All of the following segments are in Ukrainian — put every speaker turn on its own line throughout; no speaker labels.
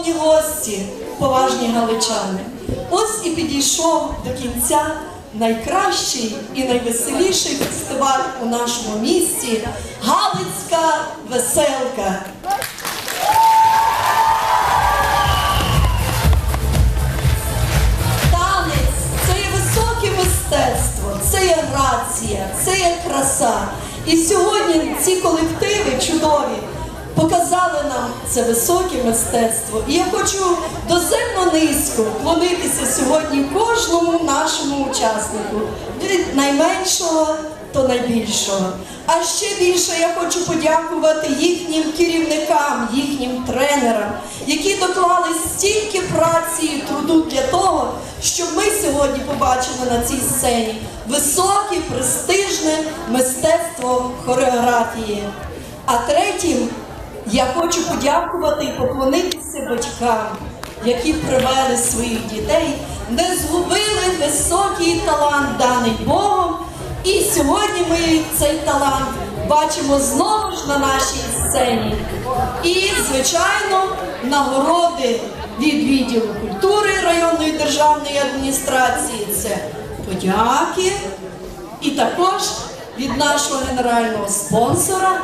гості, поважні галичани. Ось і підійшов до кінця найкращий і найвеселіший фестиваль у нашому місті Галицька веселка. Танець це є високе мистецтво, це є грація, це є краса. І сьогодні ці колективи чудові показали нам це високе мистецтво. І я хочу доземно низько вклонитися сьогодні кожному нашому учаснику, від найменшого до найбільшого. А ще більше я хочу подякувати їхнім керівникам, їхнім тренерам, які доклали стільки праці і труду для того, щоб ми сьогодні побачили на цій сцені високе, престижне мистецтво хореографії. А третім я хочу подякувати і поклонитися батькам, які привели своїх дітей, не згубили високий талант даний Богом. І сьогодні ми цей талант бачимо знову ж на нашій сцені. І, звичайно, нагороди від відділу культури районної державної адміністрації це подяки. І також від нашого генерального спонсора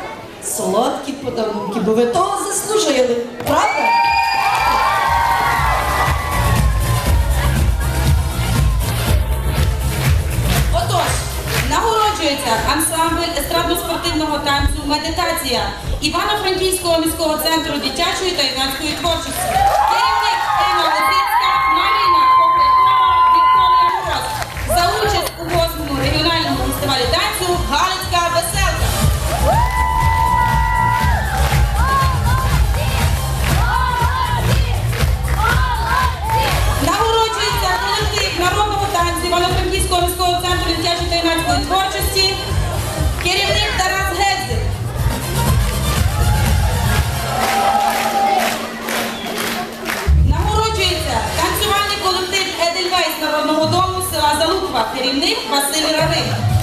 солодкі подарунки, бо ви того заслужили, правда?
Отож, нагороджується ансамбль естрадно-спортивного танцю Медитація Івано-Франківського міського центру дитячої та юнацької творчості. Народного дому села Залуква. Керівник Василь Равин.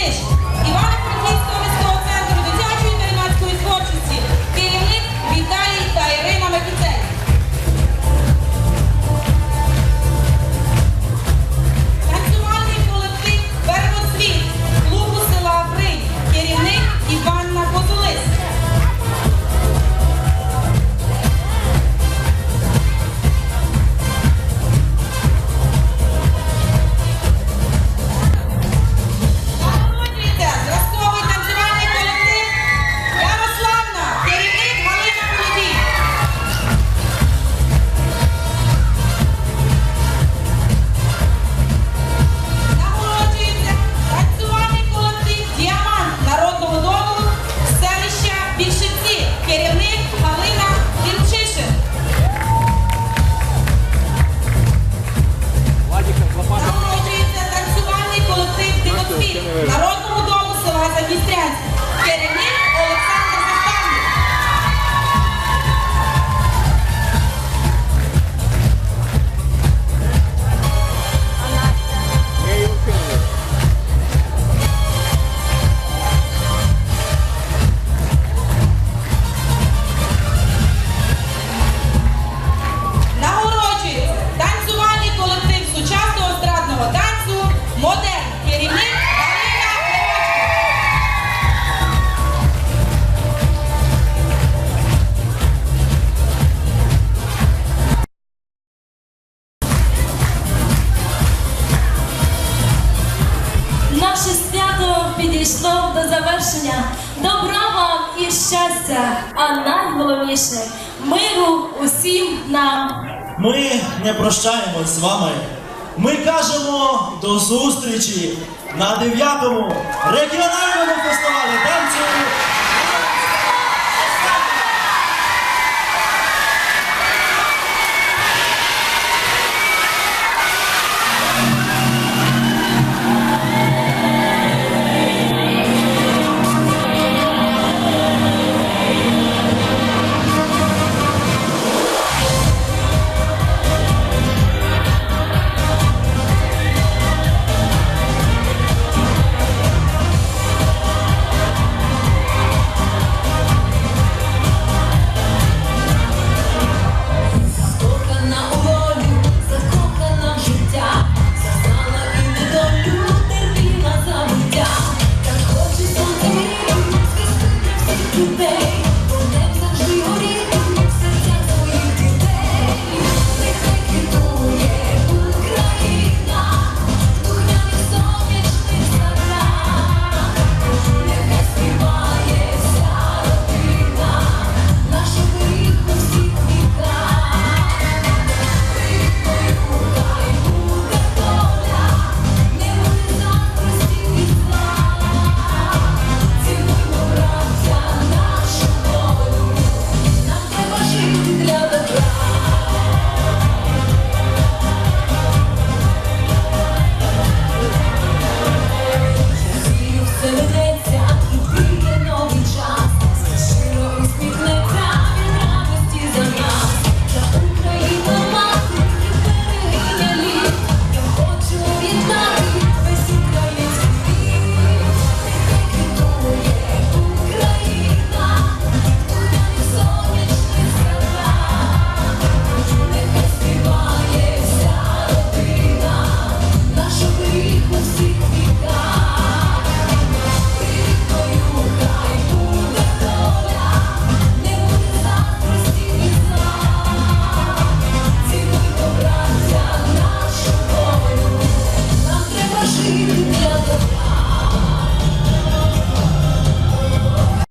fish. Свято до завершення. Добра вам і щастя, а найголовніше миру усім нам.
Ми не прощаємось з вами. Ми кажемо до зустрічі на 9-му регіональному фестивалі